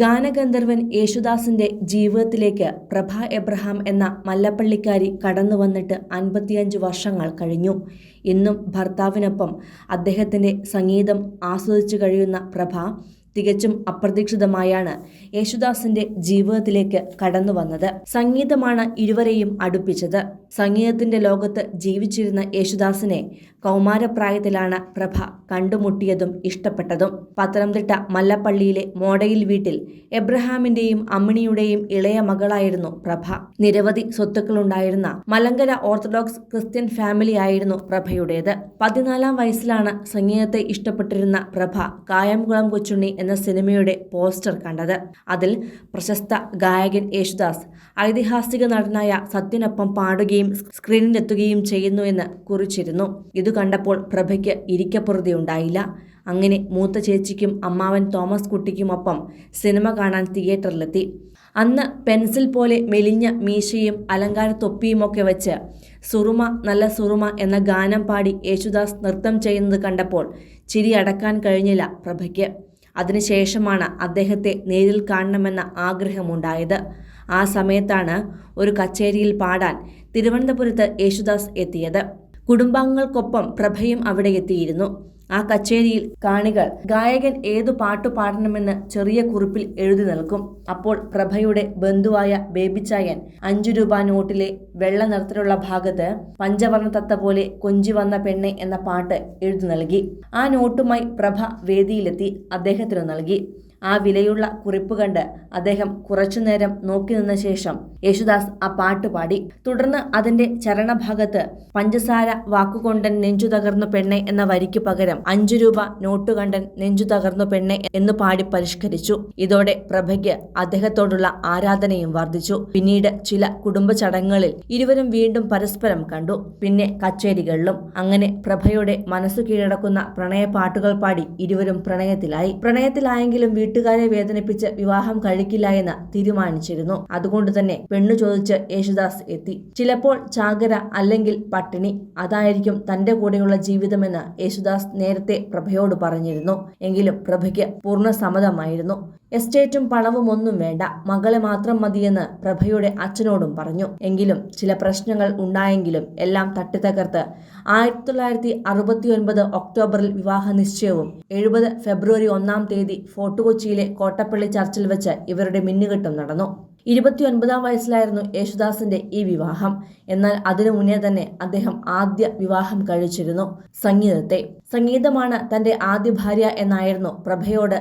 ഗാനഗന്ധർവൻ യേശുദാസിന്റെ ജീവിതത്തിലേക്ക് പ്രഭ എബ്രഹാം എന്ന മല്ലപ്പള്ളിക്കാരി കടന്നു വന്നിട്ട് അൻപത്തിയഞ്ച് വർഷങ്ങൾ കഴിഞ്ഞു. ഇന്നും ഭർത്താവിനൊപ്പം അദ്ദേഹത്തിന്റെ സംഗീതം ആസ്വദിച്ചു കഴിയുന്ന പ്രഭ തികച്ചും അപ്രതീക്ഷിതമായാണ് യേശുദാസിന്റെ ജീവിതത്തിലേക്ക് കടന്നു വന്നത് സംഗീതമാണ് ഇരുവരെയും അടുപ്പിച്ചത്. സംഗീതത്തിന്റെ ലോകത്ത് ജീവിച്ചിരുന്ന യേശുദാസിനെ കൗമാരപ്രായത്തിലാണ് പ്രഭ കണ്ടുമുട്ടിയതും ഇഷ്ടപ്പെട്ടതും. പത്തനംതിട്ട മല്ലപ്പള്ളിയിലെ മോഡയിൽ വീട്ടിൽ എബ്രഹാമിന്റെയും അമ്മിണിയുടെയും ഇളയ മകളായിരുന്നു പ്രഭ. നിരവധി സ്വത്തുക്കളുണ്ടായിരുന്ന മലങ്കര ഓർത്തഡോക്സ് ക്രിസ്ത്യൻ ഫാമിലി ആയിരുന്നു പ്രഭയുടേത്. പതിനാലാം വയസ്സിലാണ് സംഗീതത്തെ ഇഷ്ടപ്പെട്ടിരുന്ന പ്രഭ കായംകുളം കൊച്ചുണ്ണി എന്ന സിനിമയുടെ പോസ്റ്റർ കണ്ടത്. അതിൽ പ്രശസ്ത ഗായകൻ യേശുദാസ് ഐതിഹാസിക നടനായ സത്യനൊപ്പം പാടുകയും സ്ക്രീനിലെത്തുകയും ചെയ്യുന്നു എന്ന് കുറിച്ചിരുന്നു. ഇത് കണ്ടപ്പോൾ പ്രഭയ്ക്ക് ഇരിക്കപ്പുറതയുണ്ടായില്ല അങ്ങനെ മൂത്ത ചേച്ചിക്കും അമ്മാവൻ തോമസ് കുട്ടിക്കുമൊപ്പം സിനിമ കാണാൻ തിയേറ്ററിലെത്തി. അന്ന് പെൻസിൽ പോലെ മെലിഞ്ഞ മീശയും അലങ്കാര തൊപ്പിയുമൊക്കെ വെച്ച് സുറുമ നല്ല സുറുമ എന്ന ഗാനം പാടി യേശുദാസ് നൃത്തം ചെയ്യുന്നത് കണ്ടപ്പോൾ ചിരി അടക്കാൻ കഴിഞ്ഞില്ല പ്രഭയ്ക്ക്. അതിനുശേഷമാണ് അദ്ദേഹത്തെ നേരിൽ കാണണമെന്ന ആഗ്രഹമുണ്ടായത്. ആ സമയത്താണ് ഒരു കച്ചേരിയിൽ പാടാൻ തിരുവനന്തപുരത്ത് യേശുദാസ് എത്തിയത്. കുടുംബാംഗങ്ങൾക്കൊപ്പം പ്രഭയും അവിടെ എത്തിയിരുന്നു. ആ കച്ചേരിയിൽ കാണികൾ ഗായകൻ ഏതു പാട്ടു പാടണമെന്ന് ചെറിയ കുറിപ്പിൽ എഴുതി നൽകും. അപ്പോൾ പ്രഭയുടെ ബന്ധുവായ ബേബിച്ചായൻ അഞ്ചു രൂപ നോട്ടിലെ വെള്ള നിറത്തിലുള്ള ഭാഗത്ത് പഞ്ചവർണ തത്ത പോലെ കൊഞ്ചി വന്ന പെണ്ണെ എന്ന പാട്ട് എഴുതി നൽകി. ആ നോട്ടുമായി പ്രഭ വേദിയിലെത്തി അദ്ദേഹത്തിനു നൽകി. ആ വിലയുള്ള കുറിപ്പ് കണ്ട് അദ്ദേഹം കുറച്ചുനേരം നോക്കി നിന്ന ശേഷം യേശുദാസ് ആ പാട്ട് പാടി. തുടർന്ന് അതിന്റെ ചരണഭാഗത്ത് പഞ്ചസാര വാക്കുകൊണ്ടൻ നെഞ്ചു തകർന്നു പെണ്ണെ എന്ന വരിക്ക് പകരം അഞ്ചു രൂപ നോട്ട് കണ്ടൻ നെഞ്ചു തകർന്നു പെണ്ണെ എന്ന് പാടി പരിഷ്കരിച്ചു. ഇതോടെ പ്രഭയ്ക്ക് അദ്ദേഹത്തോടുള്ള ആരാധനയും വർദ്ധിച്ചു. പിന്നീട് ചില കുടുംബ ചടങ്ങുകളിൽ ഇരുവരും വീണ്ടും പരസ്പരം കണ്ടു. പിന്നെ കച്ചേരികളിലും അങ്ങനെ പ്രഭയുടെ മനസ്സു കീഴടക്കുന്ന പ്രണയ പാട്ടുകൾ പാടി ഇരുവരും പ്രണയത്തിലായി. പ്രണയത്തിലായെങ്കിലും വീട്ടുകാരെ വേദനിപ്പിച്ച് വിവാഹം കഴിക്കില്ല എന്ന് തീരുമാനിച്ചിരുന്നു. അതുകൊണ്ട് തന്നെ പെണ്ണു ചോദിച്ച് യേശുദാസ് എത്തി. ചിലപ്പോൾ ചാകര അല്ലെങ്കിൽ പട്ടിണി അതായിരിക്കും തന്റെ കൂടെയുള്ള ജീവിതമെന്ന് യേശുദാസ് നേരത്തെ പ്രഭയോട് പറഞ്ഞിരുന്നു. എങ്കിലും പ്രഭയ്ക്ക് പൂർണ സമ്മതമായിരുന്നു. എസ്റ്റേറ്റും പണവും ഒന്നും വേണ്ട. മകളെ മാത്രം മതിയെന്ന് പ്രഭയുടെ അച്ഛനോടും പറഞ്ഞു. എങ്കിലും ചില പ്രശ്നങ്ങൾ ഉണ്ടായെങ്കിലും എല്ലാം തട്ടിത്തകർത്ത് ആയിരത്തി തൊള്ളായിരത്തി അറുപത്തി ഒൻപത് ഒക്ടോബറിൽ വിവാഹ നിശ്ചയവും എഴുപത് ഫെബ്രുവരി ഒന്നാം തീയതി ഫോർട്ട് കൊച്ചിയിലെ കോട്ടപ്പള്ളി ചർച്ചിൽ വെച്ച് ഇവരുടെ മിന്നുകെട്ടും നടന്നു. ഇരുപത്തിയൊൻപതാം വയസ്സിലായിരുന്നു യേശുദാസിന്റെ ഈ വിവാഹം. എന്നാൽ അതിനു മുന്നേ തന്നെ അദ്ദേഹം ആദ്യ വിവാഹം കഴിച്ചിരുന്നു സംഗീതത്തെ. സംഗീതമാണ് തന്റെ ആദ്യ ഭാര്യ എന്നായിരുന്നു പ്രഭയോട്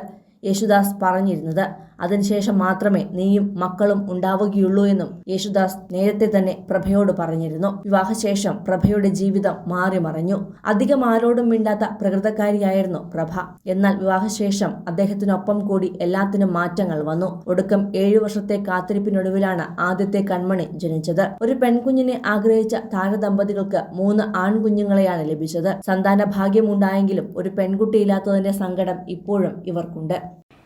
യേശുദാസ് പറഞ്ഞിരുന്നത്. അതിനുശേഷം മാത്രമേ നീയും മക്കളും ഉണ്ടാവുകയുള്ളൂ എന്നും യേശുദാസ് നേരത്തെ തന്നെ പ്രഭയോട് പറഞ്ഞിരുന്നു. വിവാഹശേഷം പ്രഭയുടെ ജീവിതം മാറി മറിഞ്ഞു. അധികം ആരോടും മിണ്ടാത്ത പ്രകൃതക്കാരിയായിരുന്നു പ്രഭ. എന്നാൽ വിവാഹശേഷം അദ്ദേഹത്തിനൊപ്പം കൂടി എല്ലാത്തിനും മാറ്റങ്ങൾ വന്നു. ഒടുക്കം ഏഴു വർഷത്തെ കാത്തിരിപ്പിനൊടുവിലാണ് ആദ്യത്തെ കൺമണി ജനിച്ചത്. ഒരു പെൺകുഞ്ഞിനെ ആഗ്രഹിച്ച താരദമ്പതികൾക്ക് മൂന്ന് ആൺകുഞ്ഞുങ്ങളെയാണ് ലഭിച്ചത്. സന്താന ഭാഗ്യമുണ്ടായെങ്കിലും ഒരു പെൺകുട്ടിയില്ലാത്തതിന്റെ സങ്കടം ഇപ്പോഴും ഇവർക്കുണ്ട്.